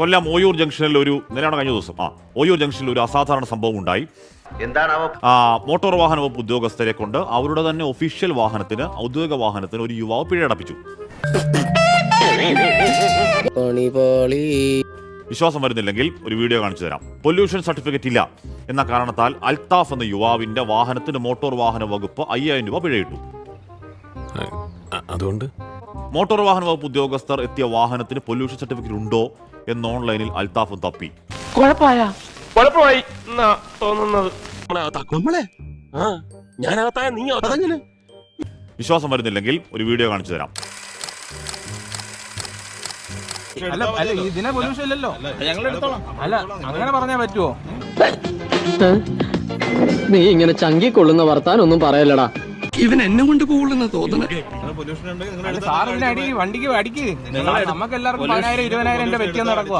കൊല്ലം ഓയൂർ ജംഗ്ഷനിൽ ഒരു നിലയാണ് കഴിഞ്ഞ ദിവസം. ആ ഓയൂർ ജംഗ്ഷനിൽ ഒരു അസാധാരണ സംഭവം ഉണ്ടായി. എന്താണ് ആ, മോട്ടോർ വാഹന വകുപ്പ് ഉദ്യോഗസ്ഥരെ കൊണ്ട് അവരുടെ തന്നെ ഒഫീഷ്യൽ വാഹനത്തിന് ഔദ്യോഗിക വാഹനത്തിന് ഒരു യുവാവ് പിഴയടപ്പിച്ചു. വിശ്വാസം വരുന്നില്ലെങ്കിൽ ഒരു വീഡിയോ കാണിച്ചു തരാം. പൊല്യൂഷൻ സർട്ടിഫിക്കറ്റ് ഇല്ല എന്ന കാരണത്താൽ അൽത്താഫ് എന്ന യുവാവിന്റെ വാഹനത്തിന് മോട്ടോർ വാഹന വകുപ്പ് അയ്യായിരം രൂപ പിഴയിട്ടു. അതുകൊണ്ട്? മോട്ടോർ വാഹന വകുപ്പ് ഉദ്യോഗസ്ഥർ എത്തിയ വാഹനത്തിന് പൊല്യൂഷൻ സർട്ടിഫിക്കറ്റ് ഉണ്ടോ എന്ന് ഓൺലൈനിൽ അൽത്താഫും തപ്പി. കുഴപ്പമായി? എന്നാ തോന്നുന്നത്. നമ്മളെ ഞാനകത്തായ നീ അതെങ്ങനെ? വിശ്വാസം വരുന്നില്ലെങ്കിൽ ഒരു വീഡിയോ കാണിച്ചു തരാം. അല്ല അല്ല ഇതിനെ പൊല്യൂഷൻ ഇല്ലല്ലോ. അല്ല അങ്ങനെ പറഞ്ഞാ പറ്റുമോ നീ ഇങ്ങനെ ചങ്കിക്കൊള്ളുന്ന വർത്താനൊന്നും പറയല്ലടാ. ഇവൻ എന്നെ കൊണ്ട് പോകുള്ളെന്നാ തോന്നണേ. സാർ പിന്നെ അടി വണ്ടിക്ക് അടിക്ക്. നമുക്ക് എല്ലാവർക്കും പതിനായിരം ഇരുപതിനായിരം എന്റെ വ്യക്തി നടക്കുക